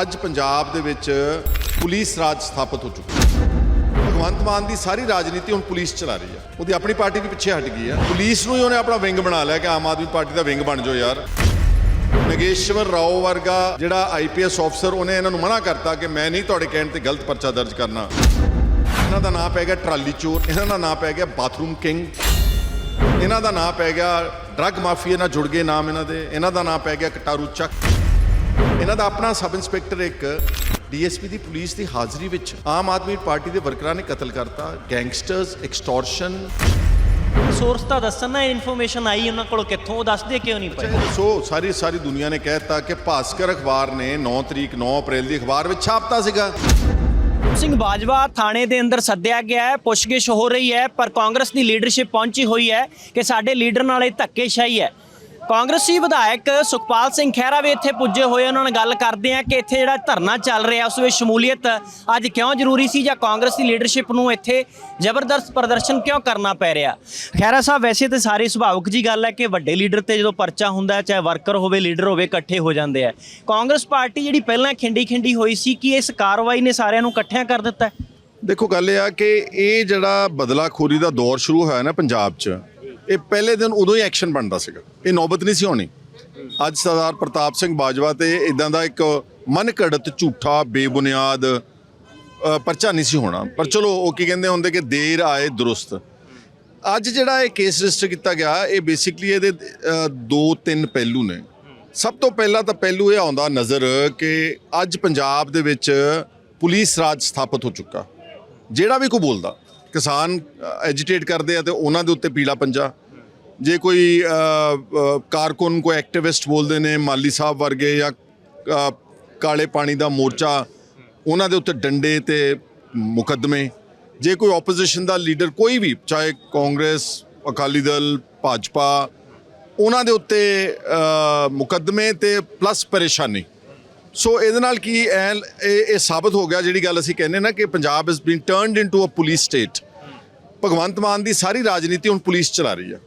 ਅੱਜ ਪੰਜਾਬ ਦੇ ਵਿੱਚ ਪੁਲਿਸ ਰਾਜ ਸਥਾਪਿਤ ਹੋ ਚੁੱਕੀ ਹੈ। ਭਗਵੰਤ ਮਾਨ ਦੀ ਸਾਰੀ ਰਾਜਨੀਤੀ ਹੁਣ ਪੁਲਿਸ ਚਲਾ ਰਹੀ ਹੈ। ਉਹਦੀ ਆਪਣੀ ਪਾਰਟੀ ਵੀ ਪਿੱਛੇ ਹਟ ਗਈ ਹੈ। ਪੁਲਿਸ ਨੂੰ ਹੀ ਉਹਨੇ ਆਪਣਾ ਵਿੰਗ ਬਣਾ ਲਿਆ ਕਿ ਆਮ ਆਦਮੀ ਪਾਰਟੀ ਦਾ ਵਿੰਗ ਬਣ ਜਾਓ ਯਾਰ। ਨਗੇਸ਼ਵਰ ਰਾਓ ਵਰਗਾ ਜਿਹੜਾ ਆਈਪੀਐਸ ਅਫਸਰ ਉਹਨੇ ਇਹਨਾਂ ਨੂੰ ਮਨਾ ਕਰਤਾ ਕਿ ਮੈਂ ਨਹੀਂ ਤੁਹਾਡੇ ਕਹਿਣ ਤੇ ਗਲਤ ਪਰਚਾ ਦਰਜ ਕਰਨਾ। ਇਹਨਾਂ ਦਾ ਨਾਮ ਪੈ ਗਿਆ ਟਰਾਲੀ ਚੋਰ, ਇਹਨਾਂ ਦਾ ਨਾਮ ਪੈ ਗਿਆ ਬਾਥਰੂਮ ਕਿੰਗ। ਇਹਨਾਂ ਦਾ ਨਾਮ ਪੈ ਗਿਆ ਡਰੱਗ ਮਾਫੀਆ ਨਾਲ ਜੁੜ ਗਏ ਨਾਮ ਇਹਨਾਂ ਦੇ। ਇਹਨਾਂ ਦਾ ਨਾਮ ਪੈ ਗਿਆ ਕਟਾਰੂ ਚੱਕ। ਇਹਨਾਂ ਦਾ ਆਪਣਾ ਸਬ ਇੰਸਪੈਕਟਰ ਇੱਕ ਡੀਐਸਪੀ ਦੀ ਪੁਲਿਸ ਦੀ ਹਾਜ਼ਰੀ ਵਿੱਚ ਆਮ ਆਦਮੀ ਪਾਰਟੀ ਦੇ ਵਰਕਰਾਂ ਨੇ ਕਤਲ ਕਰਤਾ ਗੈਂਗਸਟਰਸ ਐਕਸਟੋਰਸ਼ਨ ਸੋਰਸ ਤਾਂ ਦੱਸਣ ਇਨਫੋਰਮੇਸ਼ਨ ਆਈ ਉਹਨਾਂ ਕੋਲ ਕਿੱਥੋਂ ਉਹ ਦੱਸਦੇ ਕਿਉਂ ਨਹੀਂ ਪਏ? ਸੋ ਸਾਰੀ ਸਾਰੀ ਦੁਨੀਆ ਨੇ ਕਹਿਤਾ ਕਿ ਭਾਸਕਰ ਅਖਬਾਰ ਨੇ 9 ਤਰੀਕ 9 ਅਪ੍ਰੈਲ ਦੀ ਅਖਬਾਰ ਵਿੱਚ ਛਾਪਤਾ ਸੀਗਾ। ਸਿੰਘ ਬਾਜਵਾ ਥਾਣੇ ਦੇ ਅੰਦਰ ਸੱਦਿਆ ਗਿਆ ਹੈ ਪੁੱਛਗਿੱਛ ਹੋ ਰਹੀ ਹੈ ਪਰ ਕਾਂਗਰਸ ਦੀ ਲੀਡਰਸ਼ਿਪ ਪਹੁੰਚੀ ਹੋਈ ਹੈ ਕਿ ਸਾਡੇ ਲੀਡਰ ਨਾਲ ਇਹ ਧੱਕੇਸ਼ਾਹੀ ਹੈ। ਕਾਂਗਰਸੀ ਵਿਧਾਇਕ ਸੁਖਪਾਲ ਸਿੰਘ ਖਹਿਰਾ ਵੀ ਇੱਥੇ ਪੁੱਜੇ ਹੋਏ ਉਹਨਾਂ ਨਾਲ ਗੱਲ ਕਰਦੇ ਆ ਕਿ ਇੱਥੇ ਜਿਹੜਾ ਧਰਨਾ ਚੱਲ ਰਿਹਾ, ਉਸ ਵਿੱਚ ਸ਼ਮੂਲੀਅਤ ਅੱਜ ਕਿਉਂ ਜ਼ਰੂਰੀ ਸੀ ਜਾਂ ਕਾਂਗਰਸ ਦੀ ਲੀਡਰਸ਼ਿਪ ਨੂੰ ਇੱਥੇ ਜ਼ਬਰਦਸਤ ਪ੍ਰਦਰਸ਼ਨ ਕਿਉਂ ਕਰਨਾ ਪੈ ਰਿਹਾ? ਖਹਿਰਾ ਸਾਹਿਬ, ਵੈਸੇ ਤੇ ਸਾਰੀ ਸੁਭਾਵਿਕ ਜੀ ਗੱਲ ਹੈ ਕਿ ਵੱਡੇ ਲੀਡਰ ਤੇ ਜਦੋਂ ਪਰਚਾ ਹੁੰਦਾ ਚਾਹੇ ਵਰਕਰ ਹੋਵੇ ਲੀਡਰ ਹੋਵੇ, ਇਕੱਠੇ ਹੋ ਜਾਂਦੇ ਆ। ਕਾਂਗਰਸ ਪਾਰਟੀ ਜਿਹੜੀ ਪਹਿਲਾਂ ਖਿੰਡੀ ਖਿੰਡੀ ਹੋਈ ਸੀ, ਕਿ ਇਸ ਕਾਰਵਾਈ ਨੇ ਸਾਰਿਆਂ ਨੂੰ ਇਕੱਠਿਆਂ ਕਰ ਦਿੱਤਾ ਦੇਖੋ, ਗੱਲ ਇਹ ਆ ਕਿ ਇਹ ਜਿਹੜਾ ਬਦਲਾਖੋਰੀ ਦਾ ਦੌਰ ਸ਼ੁਰੂ ਹੋਇਆ ਨਾ ਪੰਜਾਬ 'ਚ ਇਹ ਪਹਿਲੇ ਦਿਨ ਉਦੋਂ ਹੀ ਐਕਸ਼ਨ ਬਣਦਾ ਸੀਗਾ। ਇਹ ਨੌਬਤ ਨਹੀਂ ਸੀ ਹੋਣੀ। ਅੱਜ ਸਰਦਾਰ ਪ੍ਰਤਾਪ ਸਿੰਘ ਬਾਜਵਾ ਤੇ ਇਦਾਂ ਦਾ ਇੱਕ ਮਨ ਘੜਤ ਝੂਠਾ, ਬੇਬੁਨਿਆਦ ਪਰਚਾ ਨਹੀਂ ਸੀ ਹੋਣਾ। ਪਰ ਚਲੋ, ਉਹ ਕੀ ਕਹਿੰਦੇ ਹੁੰਦੇ ਕਿ ਦੇਰ ਆਏ ਦਰੁਸਤ। ਅੱਜ ਜਿਹੜਾ ਇਹ ਕੇਸ ਰਜਿਸਟਰ ਕੀਤਾ ਗਿਆ, ਇਹ ਬੇਸਿਕਲੀ ਇਹਦੇ ਦੋ ਤਿੰਨ ਪਹਿਲੂ ਨੇ। ਸਭ ਤੋਂ ਪਹਿਲਾਂ ਤਾਂ ਪਹਿਲੂ ਇਹ ਆਉਂਦਾ ਨਜ਼ਰ ਕਿ ਅੱਜ ਪੰਜਾਬ ਦੇ ਵਿੱਚ ਪੁਲਿਸ ਰਾਜ ਸਥਾਪਿਤ ਹੋ ਚੁੱਕਾ। ਜਿਹੜਾ ਵੀ ਕੋਈ ਬੋਲਦਾ। ਕਿਸਾਨ ਐਜੀਟੇਟ ਕਰਦੇ ਆ ਤੇ ਉਹਨਾਂ ਦੇ ਉੱਤੇ ਪੀਲਾ ਪੰਜਾ। ਜੇ ਕੋਈ ਕਾਰਕੁਨ, ਕੋਈ ਐਕਟਿਵਿਸਟ ਬੋਲਦੇ ਨੇ, ਮਾਲੀ ਸਾਹਿਬ ਵਰਗੇ ਜਾਂ ਕਾਲੇ ਪਾਣੀ ਦਾ ਮੋਰਚਾ, ਉਹਨਾਂ ਦੇ ਉੱਤੇ ਡੰਡੇ ਤੇ ਮੁਕੱਦਮੇ। ਜੇ ਕੋਈ ਆਪੋਜੀਸ਼ਨ ਦਾ ਲੀਡਰ ਕੋਈ ਵੀ, ਚਾਹੇ ਕਾਂਗਰਸ, ਅਕਾਲੀ ਦਲ, ਭਾਜਪਾ, ਉਹਨਾਂ ਦੇ ਉੱਤੇ ਮੁਕੱਦਮੇ ਤੇ ਪਲੱਸ ਪਰੇਸ਼ਾਨੀ। ਸੋ ਇਹਦੇ ਨਾਲ ਕੀ ਐ? ਇਹ ਇਹ ਸਾਬਤ ਹੋ ਗਿਆ ਜਿਹੜੀ ਗੱਲ ਅਸੀਂ ਕਹਿੰਦੇ ਨਾ ਕਿ Punjab is been turned into a police state Bhagwant Mann ਦੀ ਸਾਰੀ ਰਾਜਨੀਤੀ ਹੁਣ ਪੁਲਿਸ ਚਲਾ ਰਹੀ ਆ।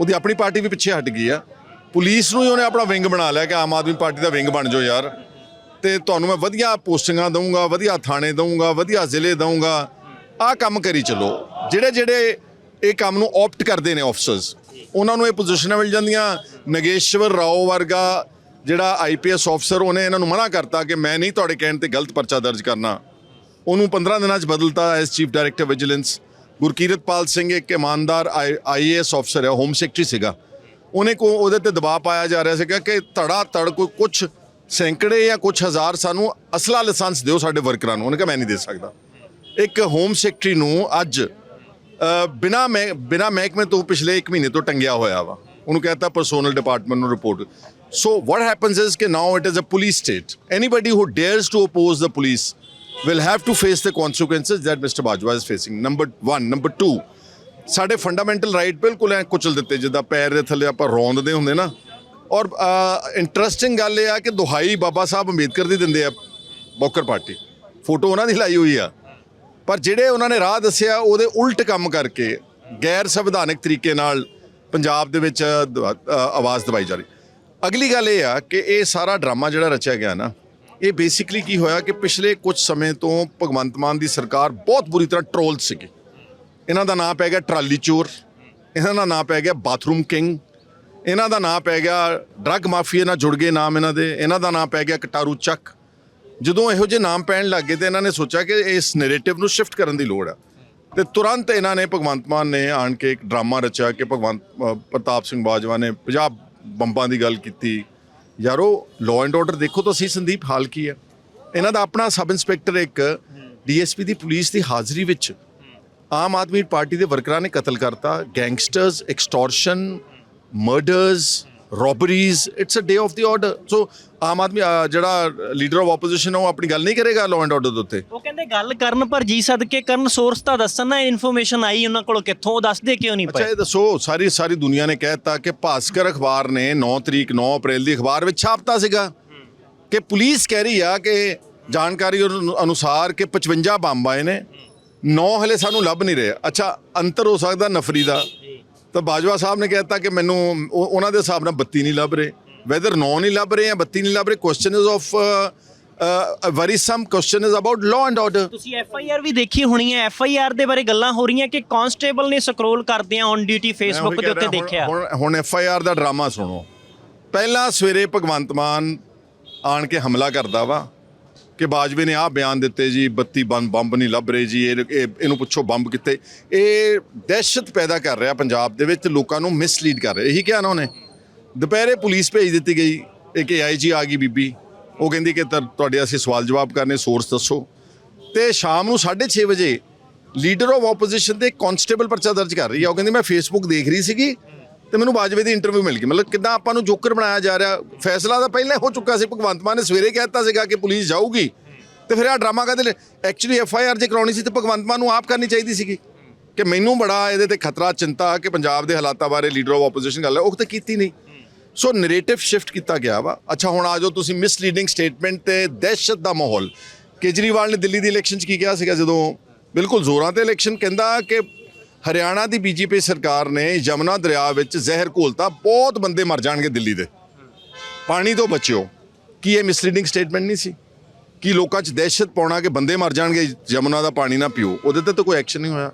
ਉਹਦੀ ਆਪਣੀ ਪਾਰਟੀ ਵੀ ਪਿੱਛੇ ਹਟ ਗਈ ਆ। ਪੁਲਿਸ ਨੂੰ ਹੀ ਉਹਨੇ ਆਪਣਾ ਵਿੰਗ ਬਣਾ ਲਿਆ ਕਿ ਆਮ ਆਦਮੀ ਪਾਰਟੀ ਦਾ ਵਿੰਗ ਬਣ ਜਾਓ ਯਾਰ। ਤੇ ਤੁਹਾਨੂੰ ਮੈਂ ਵਧੀਆ ਪੋਸਟਿੰਗਾਂ ਦਊਂਗਾ, ਵਧੀਆ ਥਾਣੇ ਦਊਂਗਾ, ਵਧੀਆ ਜ਼ਿਲ੍ਹੇ ਦਊਂਗਾ। ਆਹ ਕੰਮ ਕਰੀ ਚਲੋ। ਜਿਹੜੇ ਜਿਹੜੇ ਇਹ ਕੰਮ ਨੂੰ ਆਪਟ ਕਰਦੇ ਨੇ ਆਫਸਰਸ ਉਹਨਾਂ ਨੂੰ ਇਹ ਪੋਜੀਸ਼ਨਾਂ ਮਿਲ ਜਾਂਦੀਆਂ। ਨਗੇਸ਼ਵਰ ਰਾਓ ਵਰਗਾ ਜਿਹੜਾ ਆਈਪੀਐਸ ਅਫਸਰ ਉਹਨੇ ਇਹਨਾਂ ਨੂੰ ਮਨਾ ਕਰਤਾ ਕਿ ਮੈਂ ਨਹੀਂ ਤੁਹਾਡੇ ਕਹਿਣ ਤੇ ਗਲਤ ਪਰਚਾ ਦਰਜ ਕਰਨਾ। ਉਹਨੂੰ 15 ਦਿਨਾਂ 'ਚ ਬਦਲਤਾ as chief director vigilance Gurkiratpal Singh ਇੱਕ ਇਮਾਨਦਾਰ ਆਈਏਐਸ ਅਫਸਰ ਹੈ ਹੋਮ ਸੈਕਟਰੀ ਸੀਗਾ। ਉਹਨੇ ਕੋ ਉਹਦੇ ਤੇ ਦਬਾਅ ਪਾਇਆ ਜਾ ਰਿਹਾ ਸੀਗਾ ਕਿ ਧੜਾ ਧੜ ਕੋਈ ਕੁਝ ਸੈਂਕੜੇ ਜਾਂ ਕੁਝ ਹਜ਼ਾਰ ਸਾਨੂੰ ਅਸਲਾ ਲਾਇਸੈਂਸ ਦਿਓ ਸਾਡੇ ਵਰਕਰਾਂ ਨੂੰ। ਉਹਨੇ ਕਿਹਾ ਮੈਂ ਨਹੀਂ ਦੇ ਸਕਦਾ। ਇੱਕ ਹੋਮ ਸੈਕਟਰੀ ਨੂੰ ਅੱਜ ਅ, ਬਿਨਾ ਮੈਂ ਬਿਨਾ ਮਹਿਕਮੇ ਤੋਂ ਪਿਛਲੇ 1 ਮਹੀਨੇ ਤੋਂ ਟੰਗਿਆ ਹੋਇਆ ਵਾ। ਉਹਨੂੰ ਕਹਿੰਦਾ ਪਰਸੋਨਲ ਡਿਪਾਰਟਮੈਂਟ ਨੂੰ report so what happens is ਕਿ now it is a police state anybody who dares to oppose the police will have to face the consequences that Mr. Bajwa is facing. Number one. Number two, ਸਾਡੇ fundamental right ਬਿਲਕੁਲ ਐ ਕੁਚਲ ਦਿੱਤੇ ਜਿੱਦਾਂ ਪੈਰ ਦੇ ਥੱਲੇ ਆਪਾਂ ਰੌਂਦਦੇ ਹੁੰਦੇ ਨਾ ਔਰ ਇੰਟਰਸਟਿੰਗ ਗੱਲ ਇਹ ਆ ਕਿ ਦੁਹਾਈ ਬਾਬਾ ਸਾਹਿਬ ਅੰਬੇਦਕਰ ਦੀ ਦਿੰਦੇ ਆ ਬੌਕਰ ਪਾਰਟੀ ਫੋਟੋ ਉਹਨਾਂ ਦੀ ਲਾਈ ਹੋਈ ਆ ਪਰ ਜਿਹੜੇ ਉਹਨਾਂ ਨੇ ਰਾਹ ਦੱਸਿਆ ਉਹਦੇ ਉਲਟ ਕੰਮ ਕਰਕੇ ਗੈਰ ਸੰਵਿਧਾਨਕ ਤਰੀਕੇ ਨਾਲ ਪੰਜਾਬ ਦੇ ਵਿੱਚ ਦ- ਆਵਾਜ਼ ਦਬਾਈ ਜਾ ਰਹੀ। ਅਗਲੀ ਗੱਲ ਇਹ ਆ ਕਿ ਇਹ ਸਾਰਾ ਡਰਾਮਾ ਜਿਹੜਾ ਰਚਿਆ ਗਿਆ ਨਾ, ਇਹ ਬੇਸਿਕਲੀ ਕੀ ਹੋਇਆ ਕਿ ਪਿਛਲੇ ਕੁਝ ਸਮੇਂ ਤੋਂ ਭਗਵੰਤ ਮਾਨ ਦੀ ਸਰਕਾਰ ਬਹੁਤ ਬੁਰੀ ਤਰ੍ਹਾਂ ਟ੍ਰੋਲ ਸੀਗੀ। ਇਹਨਾਂ ਦਾ ਨਾਂ ਪੈ ਗਿਆ ਟਰਾਲੀ ਚੋਰ, ਇਹਨਾਂ ਦਾ ਨਾਂ ਪੈ ਗਿਆ ਬਾਥਰੂਮ ਕਿੰਗ, ਇਹਨਾਂ ਦਾ ਨਾਂ ਪੈ ਗਿਆ ਡਰੱਗ ਮਾਫੀਆ ਨਾਲ ਜੁੜ ਗਏ ਨਾਮ ਇਹਨਾਂ ਦੇ, ਇਹਨਾਂ ਦਾ ਨਾਂ ਪੈ ਗਿਆ ਕਟਾਰੂ ਚੱਕ। ਜਦੋਂ ਇਹੋ ਜਿਹੇ ਨਾਮ ਪੈਣ ਲੱਗੇ ਤੇ ਇਹਨਾਂ ਨੇ ਸੋਚਿਆ ਕਿ ਇਸ ਨੈਰੇਟਿਵ ਨੂੰ ਸ਼ਿਫਟ ਕਰਨ ਦੀ ਲੋੜ ਆ। ਤੇ ਤੁਰੰਤ ਇਹਨਾਂ ਨੇ ਭਗਵੰਤ ਮਾਨ ਨੇ ਆਣ ਕੇ ਇੱਕ ਡਰਾਮਾ ਰਚਿਆ ਕਿ ਭਗਵੰਤ ਪ੍ਰਤਾਪ ਸਿੰਘ ਬਾਜਵਾ ਨੇ ਪੰਜਾਬ ਬੰਬਾਂ ਦੀ ਗੱਲ ਕੀਤੀ। ਯਾਰੋ ਲਾਅ ਐਂਡ ਆਰਡਰ ਦੇਖੋ ਤਾਂ ਸਹੀ ਸੰਦੀਪ, ਹਾਲ ਕੀ ਹੈ? ਇਹਨਾਂ ਦਾ ਆਪਣਾ ਸਬ ਇੰਸਪੈਕਟਰ ਇੱਕ ਡੀਐਸਪੀ ਦੀ ਪੁਲਿਸ ਦੀ ਹਾਜ਼ਰੀ ਵਿੱਚ ਆਮ ਆਦਮੀ ਪਾਰਟੀ ਦੇ ਵਰਕਰਾਂ ਨੇ ਕਤਲ ਕਰਤਾ। Gangsters extortion murders robberies it's a day of the order so Aam Aadmi ਜਿਹੜਾ ਲੀਡਰ ਆਫ ਆਪੋਜੀਸ਼ਨ ਉਹ ਆਪਣੀ ਗੱਲ ਨਹੀਂ ਕਰੇਗਾ ਲਾਅ ਐਂਡ ਆਰਡਰ ਦੇ ਉੱਤੇ? ਉਹ ਕਹਿੰਦੇ ਗੱਲ ਕਰਨ ਪਰ ਜੀ ਸਦਕੇ ਕਰਨ ਸੋਰਸ ਤਾਂ ਦੱਸਣ ਨਾ ਇਨਫੋਰਮੇਸ਼ਨ ਆਈ ਉਹਨਾਂ ਕੋਲ ਕਿੱਥੋਂ ਉਹ ਦੱਸਦੇ ਕਿਉਂ ਨਹੀਂ ਅੱਛਾ ਪਏ ਇਹ ਦੱਸੋ ਸਾਰੀ ਸਾਰੀ ਦੁਨੀਆ ਨੇ ਕਹਿਤਾ ਕਿ ਭਾਸਕਰ ਅਖਬਾਰ ਨੇ 9 ਤਰੀਕ 9 ਅਪ੍ਰੈਲ ਦੀ ਅਖਬਾਰ ਵਿੱਚ ਛਾਪਤਾ ਸੀਗਾ ਕਿ ਪੁਲਿਸ ਕਹਿ ਰਹੀ ਆ ਕਿ ਜਾਣਕਾਰੀ ਅਨੁ- ਅਨੁਸਾਰ ਕਿ 55 ਬੰਬ ਆਏ ਨੇ। 9 ਹਲੇ ਸਾਨੂੰ ਲੱਭ ਨਹੀਂ ਰਹੇ। ਅੱਛਾ ਅੰਤਰ ਹੋ ਸਕਦਾ ਨਫਰੀ ਦਾ। ਤਾਂ ਬਾਜਵਾ ਸਾਹਿਬ ਨੇ ਕਹਿਤਾ ਕਿ ਮੈਨੂੰ ਉਹ- ਉਹਨਾਂ ਦੇ ਹਿਸਾਬ ਨਾਲ 32 ਨਹੀਂ ਲੱਭ ਰਹੇ। ਵੈਦਰ 9 ਨਹੀਂ ਲੱਭ ਰਹੇ ਜਾਂ 32 ਨਹੀਂ ਲੱਭ ਰਹੇ question is of worry some question is about law and order ਤੁਸੀਂ ਐਫ ਆਈ ਆਰ ਵੀ ਦੇਖੀ ਹੋਣੀ ਹੈ। ਐਫ ਆਈ ਆਰ ਦੇ ਬਾਰੇ ਗੱਲਾਂ ਹੋ ਰਹੀਆਂ ਕਿ ਕਾਂਸਟੇਬਲ ਨੇ ਸਕਰੋਲ ਕਰਦਿਆਂ ਔਨ ਡਿਊਟੀ ਫੇਸਬੁੱਕ ਦੇ ਉੱਤੇ ਦੇਖਿਆ। ਹੁਣ ਹੁਣ ਐਫ ਆਈ ਆਰ ਦਾ ਡਰਾਮਾ ਸੁਣੋ। ਪਹਿਲਾਂ ਸਵੇਰੇ ਭਗਵੰਤ ਮਾਨ ਆਣ ਕੇ ਹਮਲਾ ਕਰਦਾ ਵਾ। ਕਿ ਬਾਜਵੇ ਨੇ ਆਹ ਬਿਆਨ ਦਿੱਤੇ ਜੀ 32 ਬੰਬ ਬੰਬ ਨਹੀਂ ਲੱਭ ਰਹੇ ਜੀ, ਇਹ ਇਹ- ਇਹਨੂੰ ਪੁੱਛੋ ਬੰਬ ਕਿੱਥੇ। ਇਹ ਦਹਿਸ਼ਤ ਪੈਦਾ ਕਰ ਰਿਹਾ ਪੰਜਾਬ ਦੇ ਵਿੱਚ ਤੇ ਲੋਕਾਂ ਨੂੰ ਮਿਸਲੀਡ ਕਰ ਰਿਹਾ। ਇਹੀ ਕਿਹਾ ਨਾ ਉਹਨੇ। ਦੁਪਹਿਰੇ ਪੁਲਿਸ ਭੇਜ ਦਿੱਤੀ ਗਈ, ਇੱਕ ਆਈਜੀ ਆ ਗਈ ਬੀਬੀ। ਉਹ ਕਹਿੰਦੀ ਕਿ ਤੁ- ਤੁਹਾਡੇ ਅਸੀਂ ਸਵਾਲ ਜਵਾਬ ਕਰਨੇ ਸੋਰਸ ਦੱਸੋ। ਤੇ ਸ਼ਾਮ ਨੂੰ 6:30 ਵਜੇ ਲੀਡਰ ਆਫ ਆਪੋਜੀਸ਼ਨ 'ਤੇ ਕਾਂਸਟੇਬਲ ਪਰਚਾ ਦਰਜ ਕਰ ਰਹੀ ਆ। ਉਹ ਕਹਿੰਦੀ, ਮੈਂ ਫੇਸਬੁੱਕ ਦੇਖ ਰਹੀ ਸੀਗੀ ਤੇ ਮੈਨੂੰ ਬਾਜਵੇ ਦੀ ਇੰਟਰਵਿਊ ਮਿਲ ਗਈ। ਮਤਲਬ ਕਿੱਦਾਂ ਆਪਾਂ ਨੂੰ ਜੋਕਰ ਬਣਾਇਆ ਜਾ ਰਿਹਾ, ਫੈਸਲਾ ਤਾਂ ਪਹਿਲਾਂ ਹੋ ਚੁੱਕਾ ਸੀ, ਭਗਵੰਤ ਮਾਨ ਨੇ ਸਵੇਰੇ ਕਹਿ ਦਿੱਤਾ ਸੀਗਾ ਕਿ ਪੁਲਿਸ ਜਾਊਗੀ। ਤੇ ਫਿਰ ਆ ਡਰਾਮਾ ਕਾਹਦੇ ਲਈ ਐਕਚੁਅਲੀ ਐਫ ਆਈ ਆਰ ਜੇ ਕਰਾਉਣੀ ਸੀ ਤੇ ਭਗਵੰਤ ਮਾਨ ਨੂੰ ਆਪ ਕਰਨੀ ਚਾਹੀਦੀ ਸੀਗੀ। ਕਿ ਮੈਨੂੰ ਬੜਾ ਇਹਦੇ ਤੇ ਖਤਰਾ, ਚਿੰਤਾ ਕਿ ਪੰਜਾਬ ਦੇ ਹਾਲਾਤਾਂ ਬਾਰੇ ਲੀਡਰ ਆਫ ਆਪੋਜੀਸ਼ਨ ਗੱਲ ਹੈ, ਉਹ ਤਾਂ ਕੀਤੀ ਨਹੀਂ। ਸੋ ਨੈਰੇਟਿਵ ਸ਼ਿਫਟ ਕੀਤਾ ਗਿਆ ਵਾ। ਅੱਛਾ, ਹੁਣ ਆ ਜਾਓ ਤੁਸੀਂ ਮਿਸਲੀਡਿੰਗ ਸਟੇਟਮੈਂਟ ਤੇ ਦਹਿਸ਼ਤ ਦਾ ਮਾਹੌਲ। ਕੇਜਰੀਵਾਲ ਨੇ ਦਿੱਲੀ ਦੀ ਇਲੈਕਸ਼ਨ 'ਚ ਕੀ ਕਿਹਾ ਸੀਗਾ? ਜਦੋਂ ਬਿਲਕੁਲ ਜ਼ੋਰਾਂ ਤੇ ਇਲੈਕਸ਼ਨ ਕਹਿੰਦਾ ਕਿ ਹਰਿਆਣਾ ਦੀ ਬੀਜੇਪੀ ਸਰਕਾਰ ਨੇ ਯਮਨਾ ਦਰਿਆ ਵਿੱਚ ਜ਼ਹਿਰ ਘੋਲਤਾ, ਬਹੁਤ ਬੰਦੇ ਮਰ ਜਾਣਗੇ ਦਿੱਲੀ ਦੇ। ਪਾਣੀ ਤੋਂ ਬਚਿਓ। ਕੀ ਇਹ ਮਿਸਲੀਡਿੰਗ ਸਟੇਟਮੈਂਟ ਨਹੀਂ ਸੀ? ਕੀ ਲੋਕਾਂ 'ਚ ਦਹਿਸ਼ਤ ਪਾਉਣਾ ਕਿ ਬੰਦੇ ਮਰ ਜਾਣਗੇ, ਯਮਨਾ ਦਾ ਪਾਣੀ ਨਾ ਪੀਓ? ਉਹਦੇ ਤੇ ਤਾਂ ਕੋਈ ਐਕਸ਼ਨ ਨਹੀਂ ਹੋਇਆ।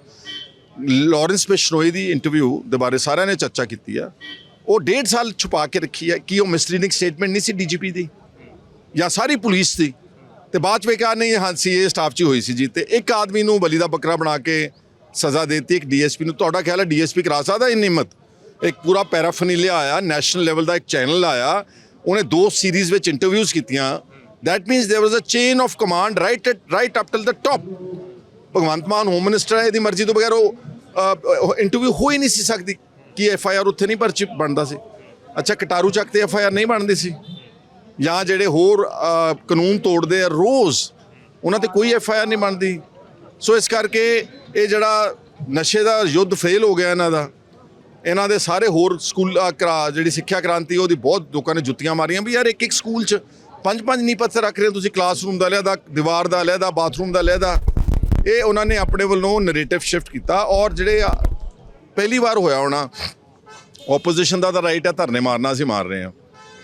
ਲਾਰੈਂਸ ਬਿਸ਼ਨੋਈ ਦੀ ਇੰਟਰਵਿਊ ਦੇ ਬਾਰੇ ਸਾਰਿਆਂ ਨੇ ਚਰਚਾ ਕੀਤੀ ਆ। ਉਹ ਡੇਢ ਸਾਲ ਛੁਪਾ ਕੇ ਰੱਖੀ ਹੈ ਕੀ ਉਹ ਮਿਸਲੀਡਿੰਗ ਸਟੇਟਮੈਂਟ ਨਹੀਂ ਸੀ ਡੀਜੀਪੀ ਦੀ? ਜਾਂ ਸਾਰੀ ਪੁਲਿਸ ਦੀ? ਤੇ ਬਾਅਦ ਚ ਵੇ ਕਿਹਾ ਨਹੀਂ ਹਾਂ ਸੀ ਇਹ ਸਟਾਫ 'ਚ ਹੀ ਹੋਈ ਸੀ ਜੀ। ਤੇ ਇੱਕ ਆਦਮੀ ਨੂੰ ਬਲੀ ਦਾ ਬੱਕਰਾ ਬਣਾ ਕੇ ਸਜ਼ਾ ਦੇ ਦਿੱਤੀ ਇੱਕ ਡੀਐਸਪੀ ਨੂੰ ਤੁਹਾਡਾ ਖਿਆਲ ਹੈ ਡੀਐਸਪੀ ਕਰਾ ਸਕਦਾ ਇੰਨੀ ਹਿੰਮਤ ਇੱਕ ਪੂਰਾ ਪੈਰਾਫਨੀਲੀਆ ਆਇਆ ਨੈਸ਼ਨਲ ਲੈਵਲ ਦਾ ਇੱਕ ਚੈਨਲ ਆਇਆ ਉਹਨੇ ਦੋ ਸੀਰੀਜ਼ ਵਿੱਚ ਇੰਟਰਵਿਊਜ਼ ਕੀਤੀਆਂ that means there was a chain of command right right up till the top Bhagwant Mann home minister ਹੈ ਇਹਦੀ ਮਰਜ਼ੀ ਤੋਂ ਬਗੈਰ ਉਹ ਇੰਟਰਵਿਊ ਹੋ ਹੀ ਨਹੀਂ ਸੀ ਸਕਦੀ ਕਿ ਐਫ ਆਈ ਆਰ ਉੱਥੇ ਨਹੀਂ ਪਰਚੀ ਬਣਦਾ ਸੀ ਅੱਛਾ ਕਟਾਰੂ ਚੱਕ ਤੇ ਐਫ ਆਈ ਆਰ ਨਹੀਂ ਬਣਦੀ ਸੀ ਜਾਂ ਜਿਹੜੇ ਹੋਰ ਅ, ਕਾਨੂੰਨ ਤੋੜਦੇ ਆ ਰੋਜ਼ ਉਹਨਾਂ ਤੇ ਕੋਈ ਐਫ ਆਈ ਆਰ ਨਹੀਂ ਬਣਦੀ ਸੋ ਇਸ ਕਰਕੇ ਇਹ ਜਿਹੜਾ ਨਸ਼ੇ ਦਾ ਯੁੱਧ ਫੇਲ ਹੋ ਗਿਆ ਇਹਨਾਂ ਦਾ, ਇਹਨਾਂ ਦੇ ਸਾਰੇ ਹੋਰ ਸਕੂਲ ਕਰਾ, ਜਿਹੜੀ ਸਿੱਖਿਆ ਕ੍ਰਾਂਤੀ, ਉਹਦੀ ਬਹੁਤ ਲੋਕਾਂ ਨੇ ਜੁੱਤੀਆਂ ਮਾਰੀਆਂ ਵੀ ਯਾਰ ਇੱਕ ਇੱਕ ਸਕੂਲ 'ਚ ਪੰਜ ਪੰਜ ਨਹੀਂ ਪੱਥਰ ਰੱਖ ਰਹੇ ਹੋ ਤੁਸੀਂ ਕਲਾਸਰੂਮ ਦਾ ਲਿਆਦਾ ਦੀਵਾਰ ਦਾ ਲਿਆਦਾ ਬਾਥਰੂਮ ਦਾ ਲਿਆਦਾ ਇਹ ਉਹਨਾਂ ਨੇ ਆਪਣੇ ਵੱਲੋਂ ਨੈਰੇਟਿਵ ਸ਼ਿਫਟ ਕੀਤਾ ਔਰ ਜਿਹੜੇ ਪਹਿਲੀ ਵਾਰ ਹੋਇਆ ਹੋਣਾ ਆਪੋਜੀਸ਼ਨ ਦਾ ਤਾਂ ਰਾਈਟ ਹੈ ਧਰਨੇ ਮਾਰਨਾ ਅਸੀਂ ਮਾਰ ਰਹੇ ਹਾਂ।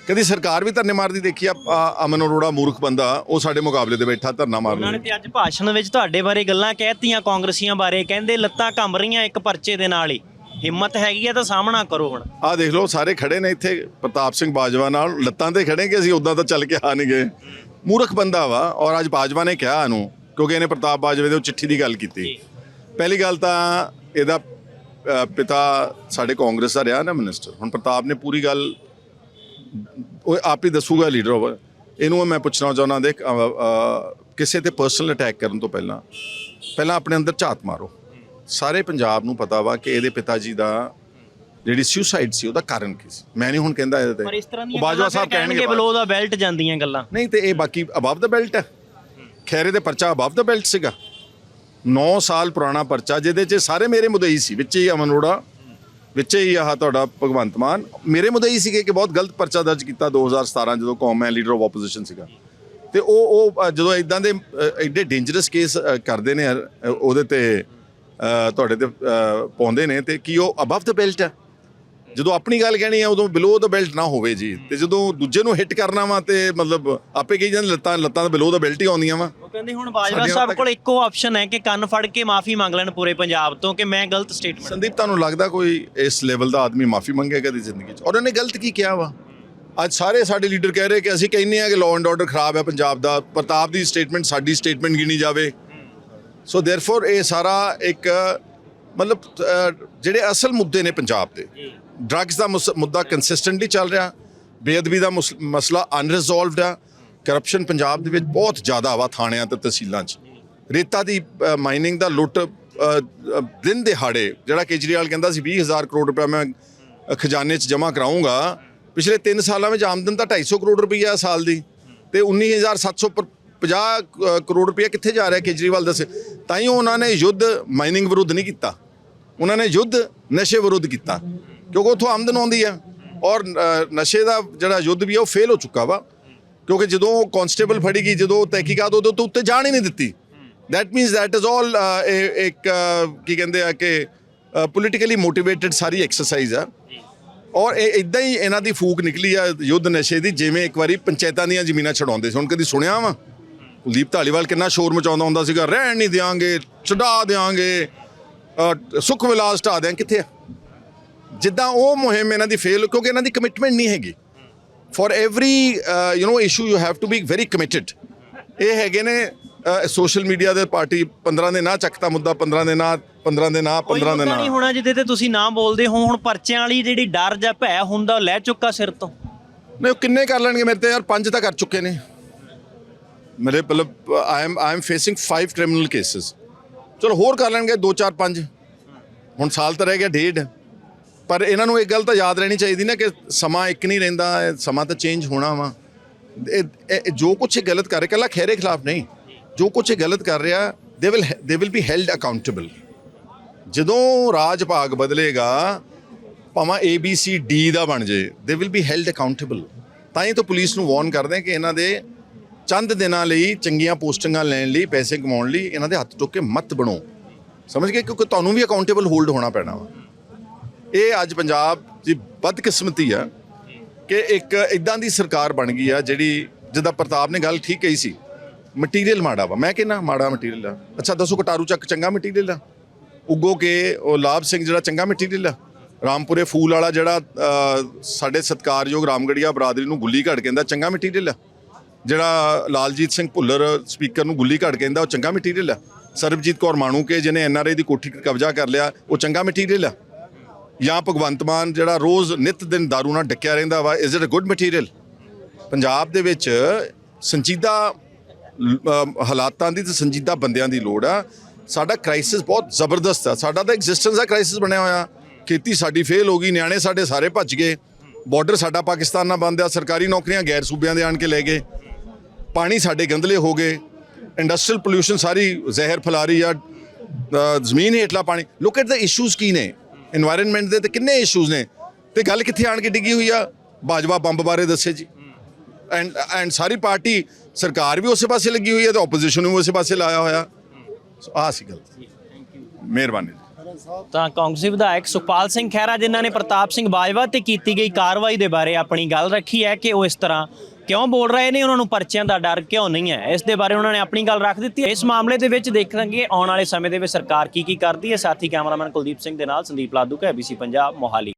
ਕਦੀ ਸਰਕਾਰ ਵੀ ਧਰਨੇ ਮਾਰਦੀ ਦੇਖੀ ਆ ਆ, ਅਮਨ ਅਰੋੜਾ ਮੂਰਖ ਬੰਦਾ ਉਹ ਸਾਡੇ ਮੁਕਾਬਲੇ ਤੇ ਬੈਠਾ ਧਰਨਾ ਮਾਰ ਉਹਨਾਂ ਨੇ ਰਿਹਾ ਤੇ ਅੱਜ ਭਾਸ਼ਣ ਵਿੱਚ ਤੁਹਾਡੇ ਬਾਰੇ ਗੱਲਾਂ ਕਹਿਤੀਆਂ ਕਾਂਗਰਸੀਆਂ ਬਾਰੇ ਕਹਿੰਦੇ ਲੱਤਾਂ ਕੰਬ ਰਹੀਆਂ ਇੱਕ ਪਰਚੇ ਦੇ ਨਾਲ ਹੀ। ਹਿੰਮਤ ਹੈਗੀ ਆ ਤਾਂ ਸਾਹਮਣਾ ਕਰੋ ਹੁਣ। ਆ ਦੇਖ ਲਓ ਸਾਰੇ ਖੜੇ ਨੇ ਇੱਥੇ ਪ੍ਰਤਾਪ ਸਿੰਘ ਬਾਜਵਾ ਨਾਲ ਲੱਤਾਂ ਤੇ ਖੜੇ ਕਿ ਅਸੀਂ ਉਦਾਂ ਤਾਂ ਚੱਲ ਕੇ ਆ ਨਹੀਂ ਗਏ। ਮੂਰਖ ਬੰਦਾ ਵਾ ਔਰ ਅੱਜ ਬਾਜਵਾ ਨੇ ਕਿਹਾ ਇਹਨੂੰ ਕਿਉਂਕਿ ਇਹਨੇ ਪ੍ਰਤਾਪ ਬਾਜਵੇ ਦੇ ਉਹ ਚਿੱਠੀ ਦੀ ਗੱਲ ਕੀਤੀ। ਪਹਿਲੀ ਗੱਲ ਤਾਂ ਇਹਦਾ ਅ, ਪਿਤਾ ਸਾਡੇ ਕਾਂਗਰਸ ਦਾ ਰਿਹਾ ਨਾ ਮਿਨਿਸਟਰ ਹੁਣ ਪ੍ਰਤਾਪ ਨੇ ਪੂਰੀ ਗੱਲ ਉਹ ਆਪ ਹੀ ਦੱਸੂਗਾ ਲੀਡਰ ਹੋਵੇ ਇਹਨੂੰ ਮੈਂ ਪੁੱਛਣਾ ਚਾਹੁੰਦਾ ਅ, ਕਿਸੇ ਤੇ ਪਰਸਨਲ ਅਟੈਕ ਕਰਨ ਤੋਂ ਪਹਿਲਾਂ ਪਹਿਲਾਂ ਆਪਣੇ ਅੰਦਰ ਝਾਤ ਮਾਰੋ। ਸਾਰੇ ਪੰਜਾਬ ਨੂੰ ਪਤਾ ਵਾ ਕਿ ਇਹਦੇ ਪਿਤਾ ਜੀ ਦਾ ਜਿਹੜੀ ਸੁਸਾਈਡ ਸੀ ਉਹਦਾ ਕਾਰਨ ਕੀ ਸੀ। ਮੈਂ ਨਹੀਂ ਹੁਣ ਕਹਿੰਦਾ ਇਹਦੇ ਪਰ ਤੇ ਇਸ ਤਰ੍ਹਾਂ ਉਹ ਦੀਆਂ ਬਾਜਵਾ ਸਾਹਿਬ ਕਹਿਣਗੇ ਬਲੋ ਦਾ ਬੈਲਟ ਜਾਂਦੀਆਂ ਗੱਲਾਂ। ਨਹੀਂ ਤੇ ਇਹ ਬਾਕੀ ਅਬਵ ਦਾ ਬੈਲਟ ਹੈ। ਖੈਰੇ ਦੇ ਪਰਚਾ ਅਬਵ ਦਾ ਬੈਲਟ ਸੀਗਾ। 9 ਸਾਲ ਪੁਰਾਣਾ ਪਰਚਾ ਜਿਹਦੇ 'ਚ ਸਾਰੇ ਮੇਰੇ ਮੁਦਈ ਸੀ ਵਿੱਚ ਹੀ ਅਮਨ ਅਰੋੜਾ ਵਿੱਚ ਹੀ ਆਹ ਤੁਹਾਡਾ ਭਗਵੰਤ ਮਾਨ। ਮੇਰੇ ਮੁਦਈ ਸੀਗੇ ਕਿ ਬਹੁਤ ਗਲਤ ਪਰਚਾ ਦਰਜ ਕੀਤਾ 2017 ਜਦੋਂ ਕੌਮ ਹੈ ਲੀਡਰ ਆਫ ਆਪੋਜੀਸ਼ਨ ਸੀਗਾ। ਤੇ ਉਹ ਉਹ ਜਦੋਂ ਇਦਾਂ ਦੇ ਅ, ਐਡੇ ਡੇਂਜਰਸ ਕੇਸ ਕਰਦੇ ਨੇ ਉਹਦੇ ਤੇ ਤੁਹਾਡੇ ਤੇ ਪਾਉਂਦੇ ਨੇ ਤੇ ਕੀ ਉਹ ਅਬਵ ਦਾ ਬੈਲਟ ਹੈ? ਜਦੋਂ ਆਪਣੀ ਗੱਲ ਕਹਿਣੀ ਹੈ ਉਦੋਂ ਬਿਲੋ ਦਾ ਬੈਲਟ ਨਾ ਹੋਵੇ ਜੀ। ਤੇ ਜਦੋਂ ਦੂਜੇ ਨੂੰ ਹਿੱਟ ਕਰਨਾ ਵਾ ਤੇ ਮਤਲਬ ਆਪੇ ਕਹੀ ਜਾਂਦੇ ਲੱਤਾਂ ਲੱਤਾਂ ਤਾਂ ਬਿਲੋ ਦਾ ਬੈਲਟ ਹੀ ਆਉਂਦੀਆਂ ਵਾ। ਕਹਿੰਦੇ ਹੁਣ ਬਾਜਵਾ ਸਾਹਿਬ ਕੋਲ ਇੱਕੋ ਆਪਸ਼ਨ ਹੈ ਕਿ ਕੰਨ ਫੜ ਕੇ ਮਾਫੀ ਮੰਗ ਲੈਣ ਪੂਰੇ ਪੰਜਾਬ ਤੋਂ ਕਿ ਮੈਂ ਗਲਤ ਸਟੇਟਮੈਂਟ ਸੰਦੀਪ ਤੁਹਾਨੂੰ ਲੱਗਦਾ ਕੋਈ ਇਸ ਲੈਵਲ ਦਾ ਆਦਮੀ ਮਾਫੀ ਮੰਗੇਗਾ ਦੀ ਜ਼ਿੰਦਗੀ 'ਚ? ਔਰ ਉਹਨੇ ਗਲਤ ਕੀ ਕਿਹਾ ਵਾ? ਅੱਜ ਸਾਰੇ ਸਾਡੇ ਲੀਡਰ ਕਹਿ ਰਹੇ ਕਿ ਅਸੀਂ ਕਹਿੰਨੇ ਆ ਕਿ ਲਾਅ ਐਂਡ ਆਰਡਰ ਖਰਾਬ ਹੈ ਪੰਜਾਬ ਦਾ ਪ੍ਰਤਾਪ ਦੀ ਸਟੇਟਮੈਂਟ ਸਾਡੀ ਸਟੇਟਮੈਂਟ ਗਿਣੀ ਜਾਵੇ। ਸੋ ਦੇਅਰਫੋਰ ਇਹ ਸਾਰਾ ਇੱਕ ਮਤਲਬ ਜਿਹੜੇ ਅਸਲ ਮੁੱਦੇ ਨੇ ਪੰਜਾਬ ਦੇ। ਡਰੱਗਸ ਦਾ ਮੁੱਦਾ ਕੰਸਿਸਟੈਂਟਲੀ ਚੱਲ ਰਿਹਾ ਬੇਅਦਬੀ ਦਾ ਮੁਸ- ਮਸਲਾ ਅਨਰਿਜ਼ੋਲਵਡ ਆ। ਕਰਪਸ਼ਨ ਪੰਜਾਬ ਦੇ ਵਿੱਚ ਬਹੁਤ ਜ਼ਿਆਦਾ ਵਾ ਥਾਣਿਆਂ ਤੇ ਤਹਿਸੀਲਾਂ 'ਚ। ਰੇਤਾ ਦੀ ਮਾਈਨਿੰਗ ਦਾ ਲੁੱਟ ਦਿਨ ਦਿਹਾੜੇ, ਜਿਹੜਾ ਕੇਜਰੀਵਾਲ ਕਹਿੰਦਾ ਸੀ 20000 ਕਰੋੜ ਰੁਪਏ ਮੈਂ ਖਜ਼ਾਨੇ 'ਚ ਜਮ੍ਹਾਂ ਕਰਾਉਂਗਾ ਪਿਛਲੇ 3 ਸਾਲਾਂ ਵਿੱਚ ਆਮਦਨ ਤਾਂ 250 ਕਰੋੜ ਰੁਪਈਆ ਸਾਲ ਦੀ। ਤੇ 19750 ਕਰੋੜ ਰੁਪਈਆ ਕਿੱਥੇ ਜਾ ਰਿਹਾ ਕੇਜਰੀਵਾਲ ਦੱਸੇ। ਤਾਂ ਹੀ ਉਹਨਾਂ ਨੇ ਯੁੱਧ ਮਾਈਨਿੰਗ ਵਿਰੁੱਧ ਨਹੀਂ ਕੀਤਾ। ਉਹਨਾਂ ਨੇ ਯੁੱਧ ਨਸ਼ੇ ਵਿਰੁੱਧ ਕੀਤਾ। ਕਿਉਂਕਿ ਉੱਥੋਂ ਆਮਦਨ ਆਉਂਦੀ ਹੈ ਔਰ ਨਸ਼ੇ ਦਾ ਜਿਹੜਾ ਯੁੱਧ ਵੀ ਹੈ ਉਹ ਫੇਲ ਹੋ ਚੁੱਕਾ ਵਾ। ਕਿਉਂਕਿ ਜਦੋਂ ਕਾਂਸਟੇਬਲ ਫੜੀ ਗਈ, ਜਦੋਂ ਤਹਿਕੀਕਾਤ ਉਹਦੇ ਤੋਂ ਉੱਤੇ ਜਾਣ ਹੀ ਨਹੀਂ ਦਿੱਤੀ। That means that is all ਇੱਕ ਕੀ ਕਹਿੰਦੇ ਆ ਕਿ ਪੋਲੀਟੀਕਲੀ ਮੋਟੀਵੇਟਡ ਸਾਰੀ ਐਕਸਰਸਾਈਜ਼ ਆ। ਔਰ ਇਹ ਇਦਾਂ ਹੀ ਇਹਨਾਂ ਦੀ ਫੂਕ ਨਿਕਲੀ ਆ ਯੁੱਧ ਨਸ਼ੇ ਦੀ, ਜਿਵੇਂ ਇੱਕ ਵਾਰੀ ਪੰਚਾਇਤਾਂ ਦੀਆਂ ਜ਼ਮੀਨਾਂ ਛਡਾਉਂਦੇ ਸੀ। ਹੁਣ ਕਦੀ ਸੁਣਿਆ ਵਾ? ਕੁਲਦੀਪ ਢਾਲੀਵਾਲ ਕਿੰਨਾ ਸ਼ੋਰ ਮਚਾਉਂਦਾ ਹੁੰਦਾ ਸੀਗਾ, ਰਹਿਣ ਨਹੀਂ ਦਿਆਂਗੇ, ਛਡਾ ਦਿਆਂਗੇ, ਅਹ, ਸੁੱਖ ਵਿਲਾਸ ਢਾ ਦਿਆਂ, ਕਿੱਥੇ ਆ? ਜਿੱਦਾਂ ਉਹ ਮੁਹਿੰਮ ਇਹਨਾਂ ਦੀ ਫੇਲ ਕਿਉਂਕਿ ਇਹਨਾਂ ਦੀ ਕਮਿਟਮੈਂਟ ਨਹੀਂ ਹੈਗੀ। For every you know issue you have to be very committed ਇਹ ਹੈਗੇ ਨੇ ਸੋਸ਼ਲ ਮੀਡੀਆ ਦੇ ਪਾਰਟੀ 15 ਦੇ ਨਾਂ ਚੱਕਤਾ ਮੁੱਦਾ 15 ਦੇ ਨਾਂ 15 ਦੇ ਨਾਂ 15 ਦੇ ਨਾਂ। ਨਹੀਂ ਹੋਣਾ ਜਿੱਦੇ ਤੇ ਤੁਸੀਂ ਨਾਂ ਬੋਲਦੇ ਹੋ ਹੁਣ ਪਰਚਿਆਂ ਵਾਲੀ ਜਿਹੜੀ ਡਰ ਜਾਂ ਭੈ ਹੁੰਦਾ ਲੈ ਚੁੱਕਾ ਸਿਰ ਤੋਂ। ਨਹੀਂ ਉਹ ਕਿੰਨੇ ਕਰ ਲੈਣਗੇ? ਮੇਰੇ ਤੇ ਯਾਰ ਪੰਜ ਤਾਂ ਕਰ ਚੁੱਕੇ ਨੇ। ਮੇਰੇ ਮਤਲਬ I am I am facing 5 criminal cases ਚਲੋ ਹੋਰ ਕਰ ਲੈਣਗੇ 2 4 5 ਹੁਣ ਸਾਲ ਤਾਂ ਰਹਿ ਗਿਆ ਡੇਢ। ਪਰ ਇਹਨਾਂ ਨੂੰ ਇੱਕ ਗੱਲ ਤਾਂ ਯਾਦ ਰਹਿਣੀ ਚਾਹੀਦੀ ਨਾ ਕਿ ਸਮਾਂ ਇੱਕ ਨਹੀਂ ਰਹਿੰਦਾ ਸਮਾਂ ਤਾਂ ਚੇਂਜ ਹੋਣਾ ਵਾ। ਇਹ ਜੋ ਕੁਝ ਇਹ ਗਲਤ ਕਰ ਰਿਹਾ, ਕੱਲਾ ਖੈਰੇ ਖਿਲਾਫ ਨਹੀਂ। ਜੋ ਕੁਝ ਇਹ ਗਲਤ ਕਰ ਰਿਹਾ they will they will be held accountable ਜਦੋਂ ਰਾਜ ਭਾਗ ਬਦਲੇਗਾ, ਭਾਵੇਂ ਏ ਬੀ ਸੀ ਡੀ ਦਾ ਬਣ ਜੇ they will be held accountable ਤਾਂ ਹੀ ਤਾਂ ਪੁਲਿਸ ਨੂੰ ਵਾਰਨ ਕਰਦੇ ਕਿ ਇਹਨਾਂ ਦੇ ਚੰਦ ਦਿਨਾਂ ਲਈ, ਚੰਗੀਆਂ ਪੋਸਟਿੰਗਾਂ ਲੈਣ ਲਈ, ਪੈਸੇ ਕਮਾਉਣ ਲਈ ਇਹਨਾਂ ਦੇ ਹੱਥ ਚੁੱਕ ਕੇ ਮਤ ਬਣੋ। ਸਮਝ ਗਏ? ਕਿਉਂਕਿ ਤੁਹਾਨੂੰ ਵੀ ਅਕਾਊਂਟੇਬਲ ਹੋਲਡ ਹੋਣਾ ਪੈਣਾ ਵਾ। ਇਹ ਅੱਜ ਪੰਜਾਬ ਦੀ ਬਦਕਿਸਮਤੀ ਆ ਕਿ ਇੱਕ ਇਦਾਂ ਦੀ ਸਰਕਾਰ ਬਣ ਗਈ ਆ ਜਿਹੜੀ ਜਿੱਦਾਂ ਪ੍ਰਤਾਪ ਨੇ ਗੱਲ ਠੀਕ ਕਹੀ ਸੀ ਮਟੀਰੀਅਲ ਮਾੜਾ ਵਾ। ਮੈਂ ਕਹਿੰਦਾ ਮਾੜਾ ਮਟੀਰੀਅਲ ਆ। ਅੱਛਾ, ਦੱਸੋ ਕਟਾਰੂ ਚੱਕ ਚੰਗਾ ਮਟੀਰੀਅਲ ਆ? ਉਗੋ ਕੇ ਉਹ ਲਾਭ ਸਿੰਘ ਜਿਹੜਾ ਚੰਗਾ ਮਟੀਰੀਅਲ ਆ? ਰਾਮਪੁਰੇ ਫੂਲ ਵਾਲਾ ਜਿਹੜਾ ਸਾਡੇ ਸਤਕਾਰਯੋਗ ਰਾਮਗੜੀਆ ਬਰਾਦਰੀ ਨੂੰ ਗੁੱਲੀ ਘੜ ਕਹਿੰਦਾ ਚੰਗਾ ਮਟੀਰੀਅਲ ਆ। ਜਿਹੜਾ ਲਾਲਜੀਤ ਸਿੰਘ ਭੁੱਲਰ ਸਪੀਕਰ ਨੂੰ ਗੁੱਲੀ ਘੜ ਕਹਿੰਦਾ ਉਹ ਚੰਗਾ ਮਟੀਰੀਅਲ ਆ। ਸਰਬਜੀਤ ਕੌਰ ਮਾਣੂ ਕੇ ਜਿਹਨੇ ਐਨਆਰਆਈ ਦੀ ਕੋਠੀ ਕਬਜ਼ਾ ਕਰ ਲਿਆ, ਉਹ ਚੰਗਾ ਮਟੀਰੀਅਲ ਆ। ਜਾਂ ਭਗਵੰਤ ਮਾਨ ਜਿਹੜਾ ਰੋਜ਼ ਨਿਤ ਦਿਨ दारू ਨਾਲ ਡੱਕਿਆ ਰਹਿੰਦਾ ਵਾ is it a good material Punjab ਦੇ ਵਿੱਚ ਸੰਜੀਦਾ ਹਾਲਾਤਾਂ ਦੀ ਤੇ ਸੰਜੀਦਾ ਬੰਦਿਆਂ ਦੀ ਲੋੜ ਆ। ਸਾਡਾ ਕ੍ਰਾਈਸਿਸ ਬਹੁਤ ਜ਼ਬਰਦਸਤ ਆ। ਸਾਡਾ ਤਾਂ ਐਗਜ਼ਿਸਟੈਂਸ ਦਾ ਕ੍ਰਾਈਸਿਸ ਬਣਿਆ ਹੋਇਆ। ਖੇਤੀ ਸਾਡੀ ਫੇਲ ਹੋ ਗਈ, ਨਿਆਣੇ ਸਾਡੇ ਸਾਰੇ ਭੱਜ ਗਏ। ਬਾਰਡਰ ਸਾਡਾ ਪਾਕਿਸਤਾਨ ਨਾਲ ਬੰਦ ਆ, ਸਰਕਾਰੀ ਨੌਕਰੀਆਂ ਗੈਰ ਸੂਬਿਆਂ ਦੇ ਆਣ ਕੇ ਲੈ ਗਏ। ਪਾਣੀ ਸਾਡੇ ਗੰਦਲੇ ਹੋ ਗਏ। ਇੰਡਸਟਰੀਅਲ ਪੋਲੂਸ਼ਨ ਸਾਰੀ ਜ਼ਹਿਰ ਫੈਲਾ ਰਹੀ ਆ। ਜ਼ਮੀਨ ਹੇਠਲਾ ਪਾਣੀ। ਲੁੱਕ ਐਟ ਦ ਇਸ਼ੂਜ਼ ਕੀ ਨੇ? এনवायरमेंट ਦੇ ਤੇ ਕਿੰਨੇ ਇਸ਼ੂਜ਼ ਨੇ। ਤੇ ਗੱਲ ਕਿੱਥੇ ਆਣ ਕੇ ਡਿੱਗੀ ਹੋਈ ਆ? ਬਾਜਵਾ ਬੰਬ ਬਾਰੇ ਦੱਸੇ ਜੀ। ਐਂਡ ਐਂਡ ਸਾਰੀ ਪਾਰਟੀ, ਸਰਕਾਰ ਵੀ ਉਸੇ ਪਾਸੇ ਲੱਗੀ ਹੋਈ ਹੈ ਤੇ ਆਪੋਜੀਸ਼ਨ ਨੂੰ ਉਸੇ ਪਾਸੇ ਲਾਇਆ ਹੋਇਆ। ਸੋ ਆਹ ਸੀ ਗੱਲ। ਥੈਂਕ ਯੂ ਮਿਹਰਬਾਨੀ ਤਾਂ ਕਾਂਗਰਸੀ ਵਿਧਾਇਕ ਸੁਖਪਾਲ ਸਿੰਘ ਖਹਿਰਾ, ਜਿਨ੍ਹਾਂ ਨੇ ਪ੍ਰਤਾਪ ਸਿੰਘ ਬਾਜਵਾ ਤੇ ਕੀਤੀ ਗਈ ਕਾਰਵਾਈ ਦੇ ਬਾਰੇ ਆਪਣੀ ਗੱਲ ਰੱਖੀ ਹੈ ਕਿ ਉਹ ਇਸ ਤਰ੍ਹਾਂ ਕਿਉਂ ਬੋਲ ਰਹੇ ਨੇ? ਉਹਨਾਂ ਨੂੰ ਪਰਚਿਆਂ ਦਾ ਡਰ ਕਿਉਂ ਨਹੀਂ ਹੈ? ਇਸ ਦੇ ਬਾਰੇ ਉਹਨਾਂ ਨੇ ਆਪਣੀ ਗੱਲ ਰੱਖ ਦਿੱਤੀ ਹੈ। ਇਸ ਮਾਮਲੇ ਦੇ ਵਿੱਚ ਦੇਖਾਂਗੇ ਆਉਣ ਵਾਲੇ ਸਮੇਂ ਦੇ ਵਿੱਚ ਸਰਕਾਰ ਕੀ ਕੀ ਕਰਦੀ ਹੈ। ਸਾਥੀ ਕੈਮਰਾਮੈਨ ਕੁਲਦੀਪ ਸਿੰਘ ਦੇ ਨਾਲ ਸੰਦੀਪ ਲਾਦੂ ਕਾ ABC ਪੰਜਾਬ ਮੋਹਾਲੀ।